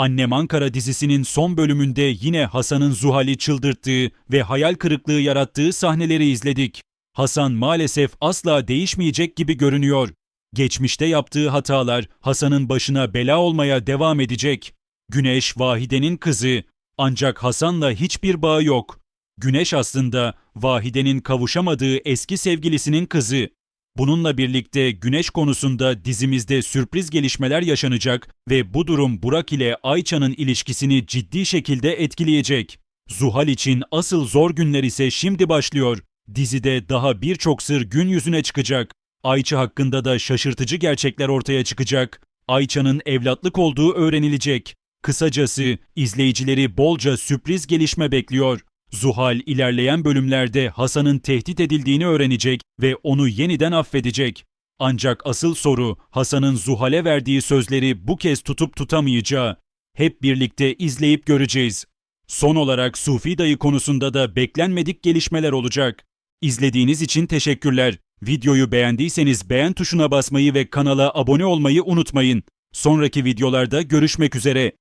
Annem Ankara dizisinin son bölümünde yine Hasan'ın Zuhal'i çıldırttığı ve hayal kırıklığı yarattığı sahneleri izledik. Hasan maalesef asla değişmeyecek gibi görünüyor. Geçmişte yaptığı hatalar Hasan'ın başına bela olmaya devam edecek. Güneş Vahide'nin kızı ancak Hasan'la hiçbir bağı yok. Güneş aslında Vahide'nin kavuşamadığı eski sevgilisinin kızı. Bununla birlikte Güneş konusunda dizimizde sürpriz gelişmeler yaşanacak ve bu durum Burak ile Ayça'nın ilişkisini ciddi şekilde etkileyecek. Zuhal için asıl zor günler ise şimdi başlıyor. Dizide daha birçok sır gün yüzüne çıkacak. Ayça hakkında da şaşırtıcı gerçekler ortaya çıkacak. Ayça'nın evlatlık olduğu öğrenilecek. Kısacası izleyicileri bolca sürpriz gelişme bekliyor. Zuhal ilerleyen bölümlerde Hasan'ın tehdit edildiğini öğrenecek ve onu yeniden affedecek. Ancak asıl soru Hasan'ın Zuhal'e verdiği sözleri bu kez tutup tutamayacağı. Hep birlikte izleyip göreceğiz. Son olarak Sufi dayı konusunda da beklenmedik gelişmeler olacak. İzlediğiniz için teşekkürler. Videoyu beğendiyseniz beğen tuşuna basmayı ve kanala abone olmayı unutmayın. Sonraki videolarda görüşmek üzere.